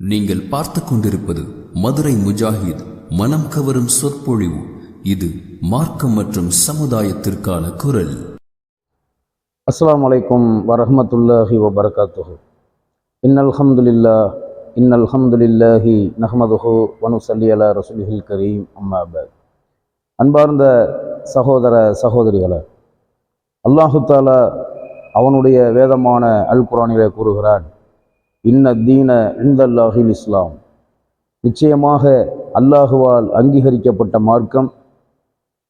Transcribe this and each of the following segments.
நீங்கள் பார்த்து கொண்டிருப்பது மதுரை முஜாஹித் மனம் கவரும் சொற்பொழிவு. இது மார்க்கம் மற்றும் சமுதாயத்திற்கான குரல். அஸ்லாம் அலைக்கும் வரஹமத்துல்லாஹி வபரகாத்துஹு. இன்னல் ஹம்துலில்லா இன்னல் ஹம்துலில்லாஹி நஹ்மதுஹு வனுசல்லி அலா ரசூலிஹில் கரீம். அம்மா அன்பார்ந்த சகோதர சகோதரிகளை அல்லாஹு தாலா அவனுடைய வேதமான அல் குரானிலே கூறுகிறான் இன்ன தீன இந்தல்லாஹில் இஸ்லாம். நிச்சயமாக அல்லாஹுவால் அங்கீகரிக்கப்பட்ட மார்க்கம்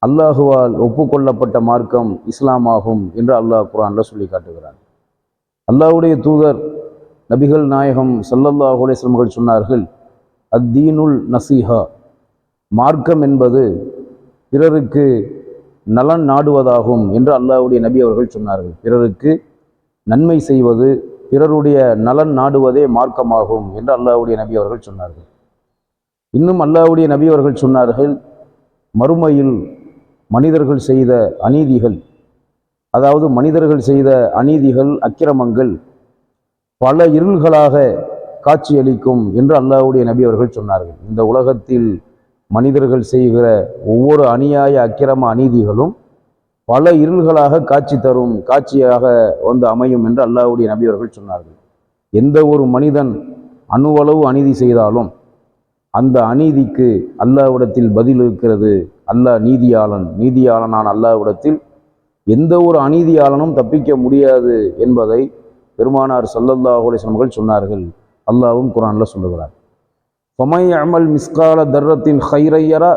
அல்லாஹுவால் ஒப்புக்கொள்ளப்பட்ட மார்க்கம் இஸ்லாமாகும் என்று அல்லாஹ் குரானில் சொல்லி காட்டுகிறார் அல்லாஹுடைய தூதர் நபிகள் நாயகம் ஸல்லல்லாஹு அலைஹி சொன்னார்கள் அத்தீனுல் நசீஹா. மார்க்கம் என்பது பிறருக்கு நலன் நாடுவதாகும் என்று அல்லாஹுடைய நபி அவர்கள் சொன்னார்கள். பிறருக்கு நன்மை செய்வது பிறருடைய நலன் நாடுவதே மார்க்கமாகும் என்று அல்லாவுடைய நபி அவர்கள் சொன்னார்கள். இன்னும் அல்லாவுடைய நபி அவர்கள் சொன்னார்கள் மறுமையில் மனிதர்கள் செய்த அநீதிகள் அதாவது மனிதர்கள் செய்த அநீதிகள் அக்கிரமங்கள் பல இருள்களாக காட்சியளிக்கும் என்று அல்லாஹ்வுடைய நபி அவர்கள் சொன்னார்கள். இந்த உலகத்தில் மனிதர்கள் செய்கிற ஒவ்வொரு அநியாய அக்கிரம அநீதிகளும் பல இருள்களாக காட்சி தரும் காட்சியாக வந்து அமையும் என்று அல்லாவுடைய நபியவர்கள் சொன்னார்கள். எந்த ஒரு மனிதன் அணுவளவு அநீதி செய்தாலும் அந்த அநீதிக்கு அல்லாவிடத்தில் பதில் இருக்கிறது. அல்லாஹ் நீதியாளன் நீதியாளனான அல்லாவிடத்தில் எந்த ஒரு அநீதியாளனும் தப்பிக்க முடியாது என்பதை பெருமானார் சல்லல்லாஹுலே அலைஹி அவர்கள் சொன்னார்கள். அல்லாவும் குரானில் சொல்லுகிறார். பொமை அமல் மிஸ்கால தர்ரத்தின் ஹைரையரா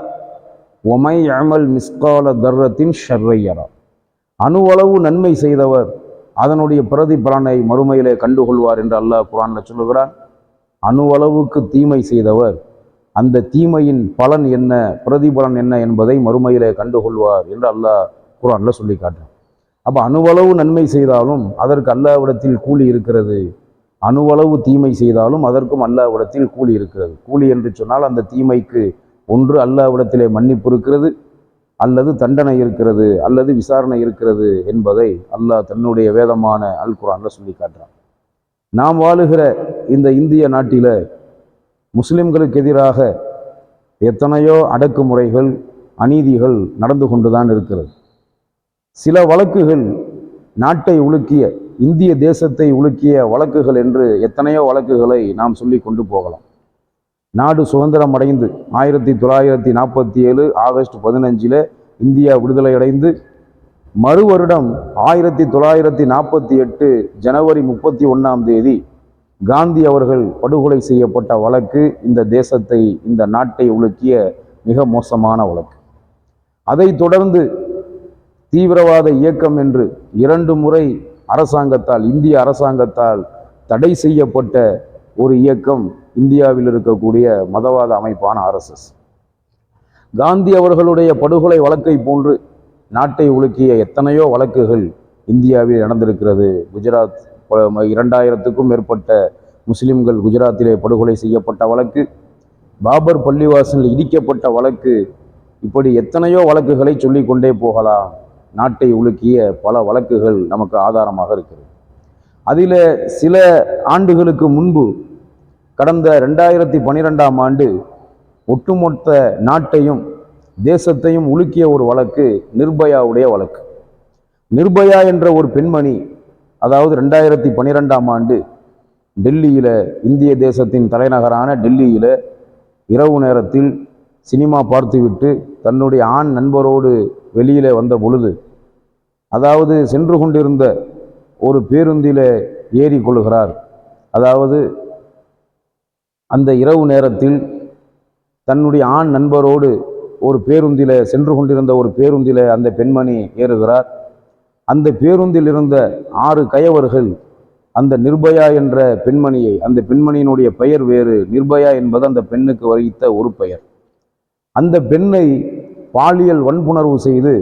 ஒமை அமல் மிஸ்கால தர்ரத்தின் ஷர்ரையரா அணுவளவு நன்மை செய்தவர் அதனுடைய பிரதிபலனை மறுமையிலே கண்டுகொள்வார் என்று அல்லாஹ் குரானில் சொல்லுகிறார் அணுவளவுக்கு தீமை செய்தவர் அந்த தீமையின் பலன் என்ன பிரதிபலன் என்ன என்பதை மறுமையிலே கண்டுகொள்வார் என்று அல்லாஹ் குரானில் சொல்லி காட்டுறான். அப்போ அணுவளவு நன்மை செய்தாலும் அதற்கு அல்லாவிடத்தில் கூலி இருக்கிறது. அணுவளவு தீமை செய்தாலும் அதற்கும் அல்லாவிடத்தில் கூலி இருக்கிறது. கூலி என்று சொன்னால் அந்த தீமைக்கு ஒன்று அல்லாவிடத்திலே மன்னிப்பு இருக்கிறது அல்லது தண்டனை இருக்கிறது அல்லது விசாரணை இருக்கிறது என்பதை அல்லாஹ் தன்னுடைய வேதமான அல் குரானில் சொல்லி காட்டுறான். நாம் வாழுகிற இந்த இந்திய நாட்டில் முஸ்லிம்களுக்கு எதிராக எத்தனையோ அடக்குமுறைகள் அநீதிகள் நடந்து கொண்டுதான் இருக்கிறது. சில வழக்குகள் நாட்டை உலுக்கிய இந்திய தேசத்தை உலுக்கிய வழக்குகள் என்று எத்தனையோ வழக்குகளை நாம் சொல்லி கொண்டு போகலாம். நாடு சுதந்திரம் அடைந்து ஆயிரத்தி தொள்ளாயிரத்தி நாற்பத்தி ஏழு ஆகஸ்ட் பதினஞ்சில் இந்தியா விடுதலை அடைந்து மறு வருடம் ஆயிரத்தி தொள்ளாயிரத்தி நாற்பத்தி எட்டு ஜனவரி முப்பத்தி ஒன்றாம் தேதி காந்தி அவர்கள் படுகொலை செய்யப்பட்ட வழக்கு இந்த தேசத்தை இந்த நாட்டை உலுக்கிய மிக மோசமான வழக்கு. அதைத் தொடர்ந்து தீவிரவாத இயக்கம் என்று இரண்டு முறை அரசாங்கத்தால் இந்திய அரசாங்கத்தால் தடை செய்யப்பட்ட ஒரு இயக்கம் இந்தியாவில் இருக்கக்கூடிய மதவாத அமைப்பான ஆர்எஸ்எஸ் காந்தி அவர்களுடைய படுகொலை வழக்கை போன்று நாட்டை உலுக்கிய எத்தனையோ வழக்குகள் இந்தியாவில் நடந்திருக்கிறது. குஜராத் இரண்டாயிரத்துக்கும் மேற்பட்ட முஸ்லிம்கள் குஜராத்திலே படுகொலை செய்யப்பட்ட வழக்கு பாபர் பள்ளிவாசல் இடிக்கப்பட்ட வழக்கு இப்படி எத்தனையோ வழக்குகளை சொல்லிக்கொண்டே போகலாம். நாட்டை உலுக்கிய பல வழக்குகள் நமக்கு ஆதாரமாக இருக்கிறது. அதில் சில ஆண்டுகளுக்கு முன்பு கடந்த ரெண்டாயிரத்தி பன்னிரெண்டாம் ஆண்டு ஒட்டுமொத்த நாட்டையும் தேசத்தையும் உலுக்கிய ஒரு வழக்கு நிர்பயாவுடைய வழக்கு. நிர்பயா என்ற ஒரு பெண்மணி அதாவது ரெண்டாயிரத்தி பன்னிரெண்டாம் ஆண்டு டெல்லியில் இந்திய தேசத்தின் தலைநகரான டெல்லியில் இரவு நேரத்தில் சினிமா பார்த்துவிட்டு தன்னுடைய ஆண் நண்பரோடு வெளியில் வந்த பொழுது அதாவது சென்று கொண்டிருந்த ஒரு பேருந்தில் ஏறி கொள்கிறார் அதாவது அந்த இரவு நேரத்தில் தன்னுடைய ஆண் நண்பரோடு ஒரு பேருந்தில் சென்று கொண்டிருந்த ஒரு பேருந்தில் அந்த பெண்மணி ஏறுகிறார். அந்த பேருந்தில் இருந்த ஆறு கயவர்கள் அந்த நிர்பயா என்ற பெண்மணியை அந்த பெண்மணியினுடைய பெயர் வேறு நிர்பயா என்பது அந்த பெண்ணுக்கு வைத்த ஒரு பெயர். அந்த பெண்ணை பாலியல் வன்புணர்வு செய்து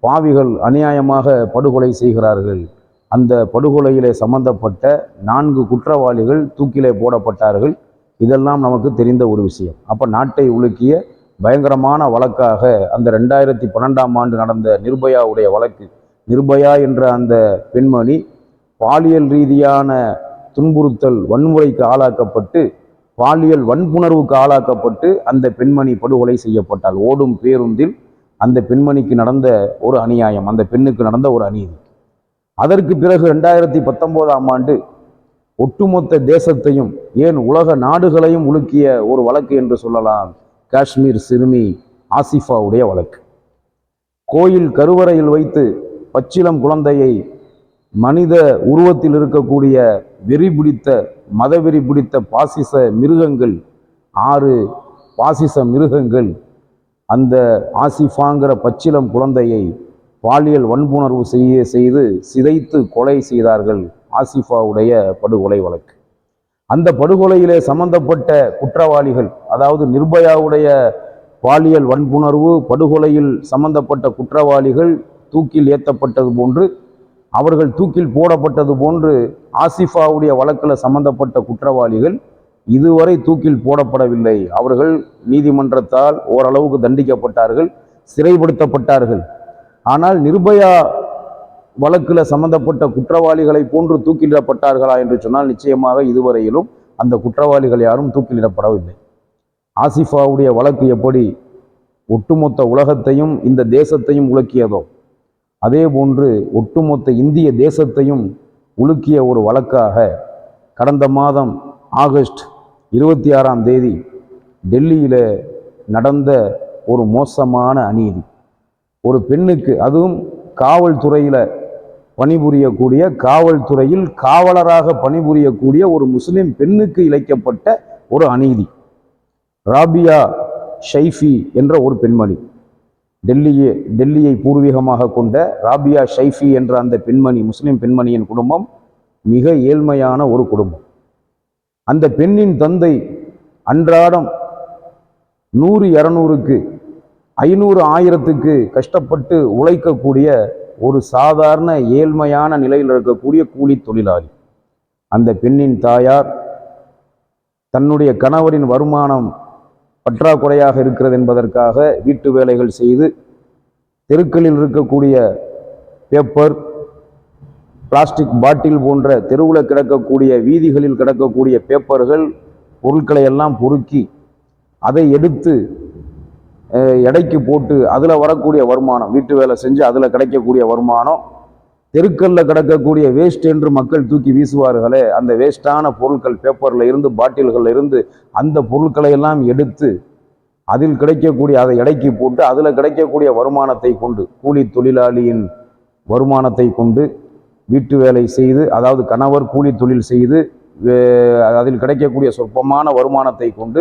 பாவிகள் அநியாயமாக படுகொலை செய்கிறார்கள். அந்த படுகொலையிலே சம்பந்தப்பட்ட நான்கு குற்றவாளிகள் தூக்கிலே போடப்பட்டார்கள். இதெல்லாம் நமக்கு தெரிந்த ஒரு விஷயம். அப்போ நாட்டை உலுக்கிய பயங்கரமான வழக்காக அந்த ரெண்டாயிரத்தி பன்னெண்டாம் ஆண்டு நடந்த நிர்பயாவுடைய வழக்கு நிர்பயா என்ற அந்த பெண்மணி பாலியல் ரீதியான துன்புறுத்தல் வன்முறைக்கு ஆளாக்கப்பட்டு பாலியல் வன்புணர்வுக்கு ஆளாக்கப்பட்டு அந்த பெண்மணி படுகொலை செய்யப்பட்டாள். ஓடும் பேருந்தில் அந்த பெண்மணிக்கு நடந்த ஒரு அநியாயம் அந்த பெண்ணுக்கு நடந்த ஒரு அநீதி. அதற்கு பிறகு ரெண்டாயிரத்தி பத்தொம்போதாம் ஆண்டு ஒட்டுமொத்த தேசத்தையும் ஏன் உலக நாடுகளையும் உலுக்கிய ஒரு வழக்கு என்று சொல்லலாம். காஷ்மீர் சிறுமி ஆசிஃபாவுடைய வழக்கு. கோயில் கருவறையில் வைத்து பச்சிளம் குழந்தையை மனித உருவத்தில் இருக்கக்கூடிய வெறி பிடித்த மதவெறி பிடித்த பாசிச மிருகங்கள் ஆறு பாசிச மிருகங்கள் அந்த ஆசிஃபாங்கிற பச்சிளம் குழந்தையை பாலியல் வன்புணர்வு செய்ய செய்து சிதைத்து கொலை செய்தார்கள். ஆசிஃபாவுடைய படுகொலை வழக்கு. அந்த படுகொலையிலே சம்பந்தப்பட்ட குற்றவாளிகள் அதாவது நிர்பயாவுடைய பாலியல் வன்புணர்வு படுகொலையில் சம்பந்தப்பட்ட குற்றவாளிகள் தூக்கில் ஏற்றப்பட்டது போன்று அவர்கள் தூக்கில் போடப்பட்டது போன்று ஆசிஃபாவுடைய வழக்கில் சம்பந்தப்பட்ட குற்றவாளிகள் இதுவரை தூக்கில் போடப்படவில்லை. அவர்கள் நீதிமன்றத்தால் ஓரளவுக்கு தண்டிக்கப்பட்டார்கள் சிறைப்படுத்தப்பட்டார்கள். ஆனால் நிர்பயா வழக்கில் சம்பந்தப்பட்ட குற்றவாளிகளை போன்று தூக்கிலிடப்பட்டார்களா என்று சொன்னால் நிச்சயமாக இதுவரையிலும் அந்த குற்றவாளிகள் யாரும் தூக்கிலிடப்படவில்லை. ஆசிஃபாவுடைய வழக்கு எப்படி ஒட்டுமொத்த உலகத்தையும் இந்த தேசத்தையும் உலுக்கியதோ அதே போன்று ஒட்டுமொத்த இந்திய தேசத்தையும் உலுக்கிய ஒரு வழக்காக கடந்த மாதம் ஆகஸ்ட் இருபத்தி ஆறாம் தேதி டெல்லியில் நடந்த ஒரு மோசமான அநீதி. ஒரு பெண்ணுக்கு அதுவும் காவல்துறையில் பணிபுரியக்கூடிய காவல்துறையில் காவலராக பணிபுரியக்கூடிய ஒரு முஸ்லிம் பெண்ணுக்கு இழைக்கப்பட்ட ஒரு அநீதி. ராபியா ஷைஃபி என்ற ஒரு பெண்மணி. டெல்லியே டெல்லியை பூர்வீகமாக கொண்ட ராபியா ஷைஃபி என்ற அந்த பெண்மணி முஸ்லிம் பெண்மணியின் குடும்பம் மிக ஏழ்மையான ஒரு குடும்பம். அந்த பெண்ணின் தந்தை அன்றாடம் நூறு இரநூறுக்கு ஐநூறு ஆயிரத்துக்கு கஷ்டப்பட்டு உழைக்கக்கூடிய ஒரு சாதாரண ஏழ்மையான நிலையில் இருக்கக்கூடிய கூலி தொழிலாளி. அந்த பெண்ணின் தாயார் தன்னுடைய கணவரின் வருமானம் பற்றாக்குறையாக இருக்கிறது என்பதற்காக வீட்டு வேலைகள் செய்து தெருக்களில் இருக்கக்கூடிய பேப்பர் பிளாஸ்டிக் பாட்டில் போன்ற தெருவில் கிடக்கக்கூடிய வீதிகளில் கிடக்கக்கூடிய பேப்பர்கள் பொருட்களை எல்லாம் பொறுக்கி அதை எடுத்து எடைக்கு போட்டு அதில் வரக்கூடிய வருமானம் வீட்டு வேலை செஞ்சு அதில் கிடைக்கக்கூடிய வருமானம் தெருக்கல்ல கிடக்கக்கூடிய வேஸ்ட் என்று மக்கள் தூக்கி வீசுவார்களே அந்த வேஸ்டான பொருட்கள் பேப்பரில் இருந்து பாட்டில்களில் இருந்து அந்த பொருட்களை எல்லாம் எடுத்து அதில் கிடைக்கக்கூடிய அதை எடைக்கு போட்டு அதில் கிடைக்கக்கூடிய வருமானத்தை கொண்டு கூலி தொழிலாளியின் வருமானத்தை கொண்டு வீட்டு வேலை செய்து அதாவது கணவர் கூலி தொழில் செய்து வே- அதில் கிடைக்கக்கூடிய சொற்பமான வருமானத்தை கொண்டு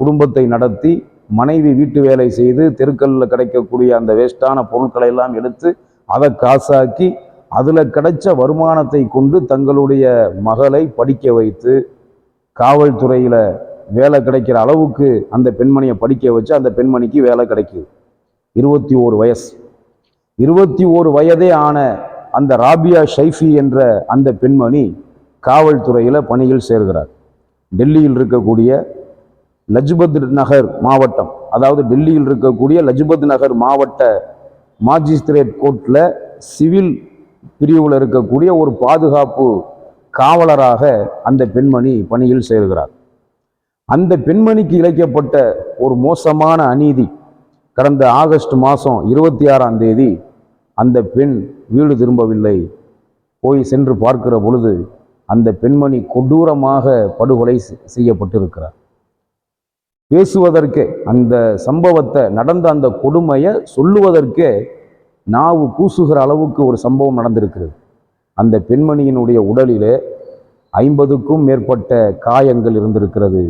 குடும்பத்தை நடத்தி மனைவி வீட்டு வேலை செய்து தெருக்கல்லில் கிடைக்கக்கூடிய அந்த வேஸ்டான பொருட்களை எல்லாம் எடுத்து அதை காசாக்கி அதில் கிடைச்ச வருமானத்தை கொண்டு தங்களுடைய மகளை படிக்க வைத்து காவல்துறையில் வேலை கிடைக்கிற அளவுக்கு அந்த பெண்மணியை படிக்க வச்சு அந்த பெண்மணிக்கு வேலை கிடைக்குது. இருபத்தி ஓரு வயசு. இருபத்தி ஓரு வயதே ஆன அந்த ராபியா ஷைஃபி என்ற அந்த பெண்மணி காவல்துறையில் பணியில் சேர்கிறார். டெல்லியில் இருக்கக்கூடிய லஜ்பத் நகர் மாவட்டம் அதாவது டெல்லியில் இருக்கக்கூடிய லஜ்பத் நகர் மாவட்ட மாஜிஸ்திரேட் கோர்ட்டில் சிவில் பிரிவில் இருக்கக்கூடிய ஒரு பாதுகாப்பு காவலராக அந்த பெண்மணி பணியில் சேர்கிறார். அந்த பெண்மணிக்கு இழைக்கப்பட்ட ஒரு மோசமான அநீதி. கடந்த ஆகஸ்ட் மாதம் இருபத்தி ஆறாம் தேதி அந்த பெண் வீடு திரும்பவில்லை. போய் சென்று பார்க்கிற பொழுது அந்த பெண்மணி கொடூரமாக படுகொலை செய்யப்பட்டிருக்கிறார். பேசுவதற்கே அந்த சம்பவத்தை நடந்த அந்த கொடுமையை சொல்லுவதற்கே நாவு கூசுகிற அளவுக்கு ஒரு சம்பவம் நடந்திருக்கிறது. அந்த பெண்மணியினுடைய உடலிலே ஐம்பதுக்கும் மேற்பட்ட காயங்கள் இருந்திருக்கிறது.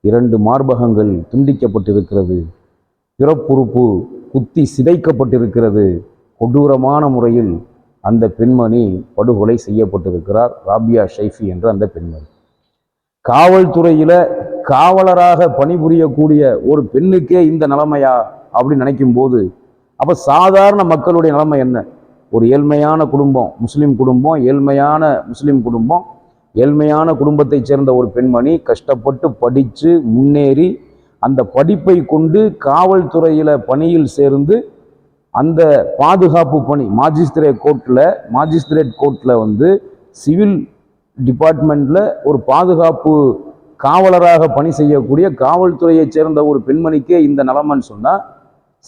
இரண்டு மார்பகங்கள் துண்டிக்கப்பட்டிருக்கிறது. பிறப்புறுப்பு குத்தி சிதைக்கப்பட்டிருக்கிறது. கொடூரமான முறையில் அந்த பெண்மணி படுகொலை செய்யப்பட்டிருக்கிறார் ராபியா ஷைஃபி என்ற அந்த பெண்மணி. காவல்துறையில் காவலராக பணிபுரியக்கூடிய ஒரு பெண்ணுக்கே இந்த நிலைமையா அப்படின்னு நினைக்கும் போது அப்போ சாதாரண மக்களுடைய நிலைமை என்ன? ஒரு ஏழ்மையான குடும்பம் முஸ்லீம் குடும்பம் ஏழ்மையான முஸ்லீம் குடும்பம் ஏழ்மையான குடும்பத்தைச் சேர்ந்த ஒரு பெண்மணி கஷ்டப்பட்டு படித்து முன்னேறி அந்த படிப்பை கொண்டு காவல்துறையில் பணியில் சேர்ந்து அந்த பாதுகாப்பு பணி மாஜிஸ்திரேட் கோர்ட்டில் மாஜிஸ்திரேட் கோர்ட்டில் வந்து சிவில் டிபார்ட்மெண்ட்டில் ஒரு பாதுகாப்பு காவலராக பணி செய்யக்கூடிய காவல்துறையைச் சேர்ந்த ஒரு பெண்மணிக்கே இந்த நிலமன்னு சொன்னால்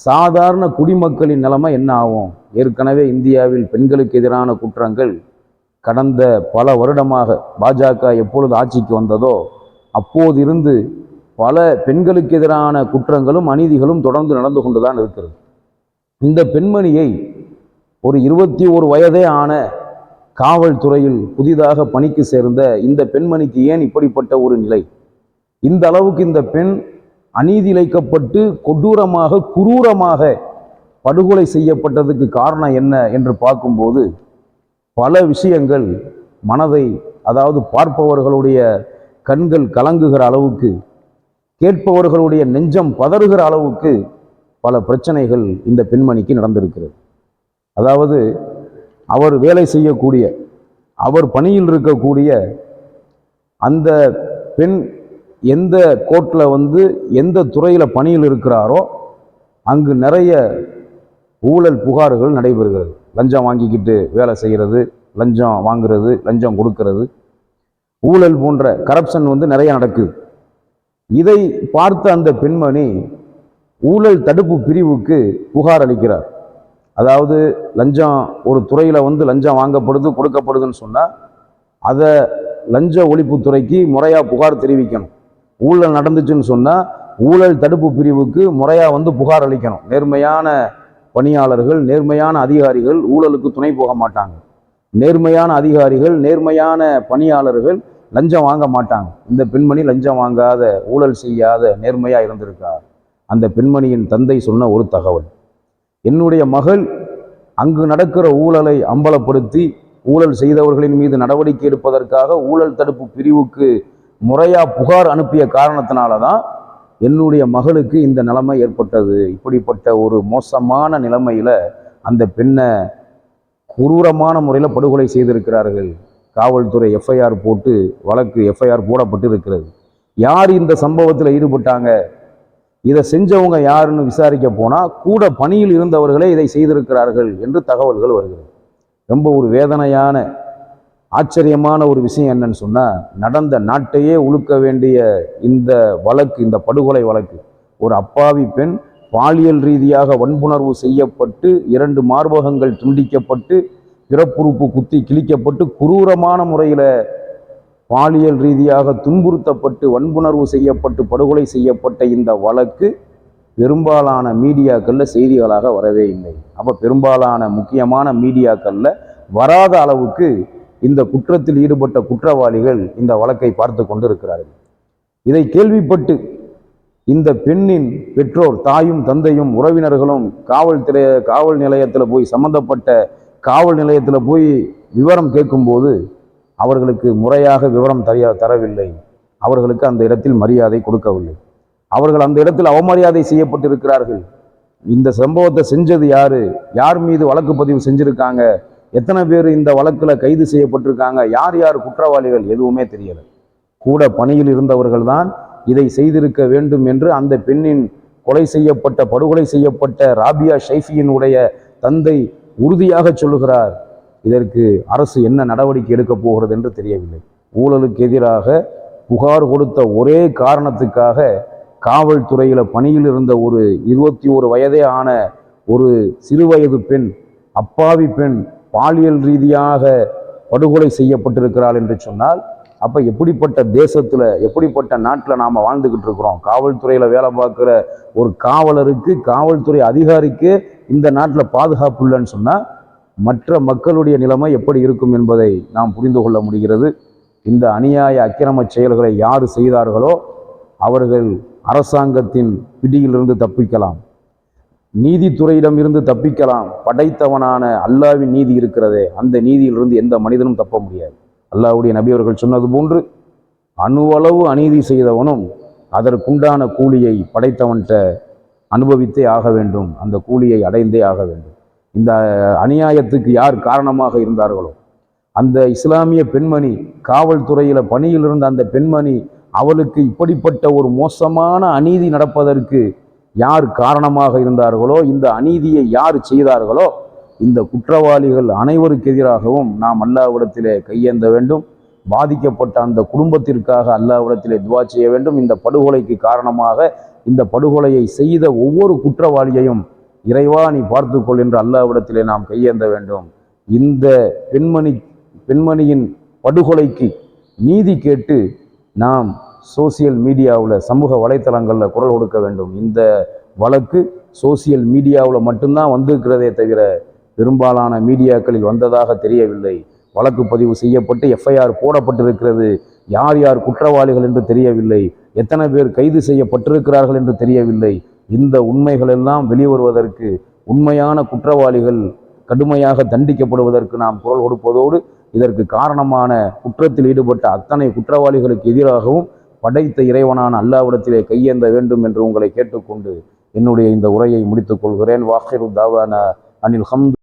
சாதாரண குடிமக்களின் நிலைமை என்ன ஆகும்? ஏற்கனவே இந்தியாவில் பெண்களுக்கு எதிரான குற்றங்கள் கடந்த பல வருடமாக பாஜக எப்பொழுது ஆட்சிக்கு வந்ததோ அப்போது இருந்து பல பெண்களுக்கு எதிரான குற்றங்களும் அநீதிகளும் தொடர்ந்து நடந்து கொண்டு தான் இருக்கிறது. இந்த பெண்மணியை ஒரு இருபத்தி ஒரு வயதே ஆன காவல்துறையில் புதிதாக பணிக்கு சேர்ந்த இந்த பெண்மணிக்கு ஏன் இப்படிப்பட்ட ஒரு நிலை? இந்த அளவுக்கு இந்த பெண் அநீதி இழைக்கப்பட்டு கொடூரமாக குரூரமாக படுகொலை செய்யப்பட்டதுக்கு காரணம் என்ன என்று பார்க்கும்போது பல விஷயங்கள் மனதை அதாவது பார்ப்பவர்களுடைய கண்கள் கலங்குகிற அளவுக்கு கேட்பவர்களுடைய நெஞ்சம் பதறுகிற அளவுக்கு பல பிரச்சனைகள் இந்த பெண்மணிக்கு நடந்திருக்கிறது. அதாவது அவர் வேலை செய்யக்கூடிய அவர் பணியில் இருக்கக்கூடிய அந்த பெண் எந்த கோர்ட்டில் வந்து எந்த துறையில் பணியில் இருக்கிறாரோ அங்கு நிறைய ஊழல் புகார்கள் நடைபெறுகிறது. லஞ்சம் வாங்கிக்கிட்டு வேலை செய்கிறது லஞ்சம் வாங்குறது லஞ்சம் கொடுக்கறது. ஊழல் போன்ற கரப்ஷன் வந்து நிறைய நடக்குது இதை பார்த்த அந்த பெண்மணி ஊழல் தடுப்பு பிரிவுக்கு புகார் அளிக்கிறார். அதாவது லஞ்சம் ஒரு துறையில் வந்து லஞ்சம் வாங்கப்படுது கொடுக்கப்படுதுன்னு சொன்னால் அதை லஞ்ச ஒழிப்புத்துறைக்கு முறையாக புகார் தெரிவிக்கணும். ஊழல் நடந்துச்சுன்னு சொன்னால் ஊழல் தடுப்பு பிரிவுக்கு முறையாக வந்து புகார் அளிக்கணும். நேர்மையான பணியாளர்கள் நேர்மையான அதிகாரிகள் ஊழலுக்கு துணை போக மாட்டாங்க. நேர்மையான அதிகாரிகள் நேர்மையான பணியாளர்கள் லஞ்சம் வாங்க மாட்டாங்க. இந்த பெண்மணி லஞ்சம் வாங்காத ஊழல் செய்யாத நேர்மையாக இருந்திருக்கார் அந்த பெண்மணியின் தந்தை சொன்ன ஒரு தகவல். என்னுடைய மகள் அங்கு நடக்கிற ஊழலை அம்பலப்படுத்தி ஊழல் செய்தவர்களின் மீது நடவடிக்கை எடுப்பதற்காக ஊழல் தடுப்பு பிரிவுக்கு முறையாக புகார் அனுப்பிய காரணத்தினால தான் என்னுடைய மகளுக்கு இந்த நிலைமை ஏற்பட்டது. இப்படிப்பட்ட ஒரு மோசமான நிலைமையில் அந்த பெண்ணை குரூரமான முறையில் படுகொலை செய்திருக்கிறார்கள். காவல்துறை எஃப்ஐஆர் போட்டு வழக்கு எஃப்ஐஆர் போடப்பட்டு இருக்கிறது யார் இந்த சம்பவத்தில் ஈடுபட்டாங்க? இதை செஞ்சவங்க யாருன்னு விசாரிக்க போனால் கூட பணியில் இருந்தவர்களே இதை செய்திருக்கிறார்கள் என்று தகவல்கள் வருகிறது. ரொம்ப ஒரு வேதனையான ஆச்சரியமான ஒரு விஷயம் என்னன்னு சொன்னால் நடந்த நாட்டையே உழுக்க வேண்டிய இந்த வழக்கு இந்த படுகொலை வழக்கு. ஒரு அப்பாவி பெண் பாலியல் ரீதியாக வன்புணர்வு செய்யப்பட்டு இரண்டு மார்பகங்கள் துண்டிக்கப்பட்டு பிறப்புறுப்பு குத்தி கிழிக்கப்பட்டு குரூரமான முறையில் பாலியல் ரீதியாக துன்புறுத்தப்பட்டு வன்புணர்வு செய்யப்பட்டு படுகொலை செய்யப்பட்ட இந்த வழக்கு பெரும்பாலான மீடியாக்களில் செய்திகளாக வரவே இல்லை. அப்போ பெரும்பாலான முக்கியமான மீடியாக்களில் வராத அளவுக்கு இந்த குற்றத்தில் ஈடுபட்ட குற்றவாளிகள் இந்த வழக்கை பார்த்து கொண்டிருக்கிறார்கள். இதை கேள்விப்பட்டு இந்த பெண்ணின் பெற்றோர் தாயும் தந்தையும் உறவினர்களும் காவல்துறை காவல் நிலையத்தில் போய் சம்பந்தப்பட்ட காவல் நிலையத்தில் போய் விவரம் கேட்கும்போது அவர்களுக்கு முறையாக விவரம் தர தரவில்லை. அவர்களுக்கு அந்த இடத்தில் மரியாதை கொடுக்கவில்லை. அவர்கள் அந்த இடத்தில் அவமரியாதை செய்யப்பட்டிருக்கிறார்கள். இந்த சம்பவத்தை செஞ்சது யாரு? யார் மீது வழக்கு பதிவு செஞ்சுருக்காங்க? எத்தனை பேர் இந்த வழக்கில் கைது செய்யப்பட்டிருக்காங்க? யார் யார் குற்றவாளிகள்? எதுவுமே தெரியலை. கூட பணியில் இருந்தவர்கள் தான் இதை செய்திருக்க வேண்டும் என்று அந்த பெண்ணின் கொலை செய்யப்பட்ட படுகொலை செய்யப்பட்ட ராபியா ஷைஃபியினுடைய தந்தை உறுதியாக சொல்லுகிறார். இதற்கு அரசு என்ன நடவடிக்கை எடுக்கப் போகிறது என்று தெரியவில்லை. ஊழலுக்கு எதிராக புகார் கொடுத்த ஒரே காரணத்துக்காக காவல்துறையில் பணியில் இருந்த ஒரு இருபத்தி ஒரு வயதே ஆன ஒரு சிறுவயது பெண் அப்பாவி பெண் பாலியல் ரீதியாக படுகொலை செய்யப்பட்டிருக்கிறாள் என்று சொன்னால் அப்போ எப்படிப்பட்ட தேசத்தில் எப்படிப்பட்ட நாட்டில் நாம் வாழ்ந்துக்கிட்டு இருக்கிறோம்? காவல்துறையில் வேலை பார்க்குற ஒரு காவலருக்கு காவல்துறை அதிகாரிக்கு இந்த நாட்டில் பாதுகாப்பு இல்லைன்னு சொன்னால் மற்ற மக்களுடைய நிலைமை எப்படி இருக்கும் என்பதை நாம் புரிந்து கொள்ள முடிகிறது. இந்த அநியாய அக்கிரம செயல்களை யார் செய்தார்களோ அவர்கள் அரசாங்கத்தின் பிடியிலிருந்து தப்பிக்கலாம். நீதித்துறையிடம் இருந்து தப்பிக்கலாம். படைத்தவனான அல்லாவின் நீதி இருக்கிறதே அந்த நீதியிலிருந்து எந்த மனிதனும் தப்ப முடியாது. அல்லாஹ்வுடைய நபி அவர்கள் சொன்னது போன்று அணுவளவு அநீதி செய்தவனும் அதற்குண்டான கூலியை படைத்தவன்கிட்ட அனுபவித்தே ஆக வேண்டும். அந்த கூலியை அடைந்தே ஆக வேண்டும். இந்த அநியாயத்துக்கு யார் காரணமாக இருந்தார்களோ அந்த இஸ்லாமிய பெண்மணி காவல்துறையில் பணியில் இருந்த அந்த பெண்மணி அவளுக்கு இப்படிப்பட்ட ஒரு மோசமான அநீதி நடப்பதற்கு யார் காரணமாக இருந்தார்களோ இந்த அநீதியை யார் செய்தார்களோ இந்த குற்றவாளிகள் அனைவருக்கு எதிராகவும் நாம் அல்லாவிடத்திலே கையேந்த வேண்டும். பாதிக்கப்பட்ட அந்த குடும்பத்திற்காக அல்லாவிடத்திலே துவா செய்ய வேண்டும். இந்த படுகொலைக்கு காரணமாக இந்த படுகொலையை செய்த ஒவ்வொரு குற்றவாளியையும் இறைவா நீ பார்த்துக்கொள் என்று அல்லாவிடத்திலே நாம் கையேந்த வேண்டும். இந்த பெண்மணி பெண்மணியின் படுகொலைக்கு நீதி கேட்டு நாம் சோசியல் மீடியாவில் சமூக வலைத்தளங்களில் குரல் கொடுக்க வேண்டும். இந்த வழக்கு சோசியல் மீடியாவில் மட்டும்தான் வந்திருக்கிறதே தவிர பெரும்பாலான மீடியாக்களில் வந்ததாக தெரியவில்லை. வழக்கு பதிவு செய்யப்பட்டு எஃப்ஐஆர் போடப்பட்டிருக்கிறது. யார் யார் குற்றவாளிகள் என்று தெரியவில்லை. எத்தனை பேர் கைது செய்யப்பட்டிருக்கிறார்கள் என்று தெரியவில்லை. இந்த உண்மைகள் எல்லாம் வெளிவருவதற்கு உண்மையான குற்றவாளிகள் கடுமையாக தண்டிக்கப்படுவதற்கு நாம் குரல் கொடுப்பதோடு இதற்கு காரணமான குற்றத்தில் ஈடுபட்ட அத்தனை குற்றவாளிகளுக்கு எதிராகவும் படைத்த இறைவனான அல்லாவிடத்திலே கையேந்த வேண்டும் என்று உங்களை கேட்டுக்கொண்டு என்னுடைய இந்த உரையை முடித்துக் கொள்கிறேன். வாஹிரு தாவான அனில் ஹம்து.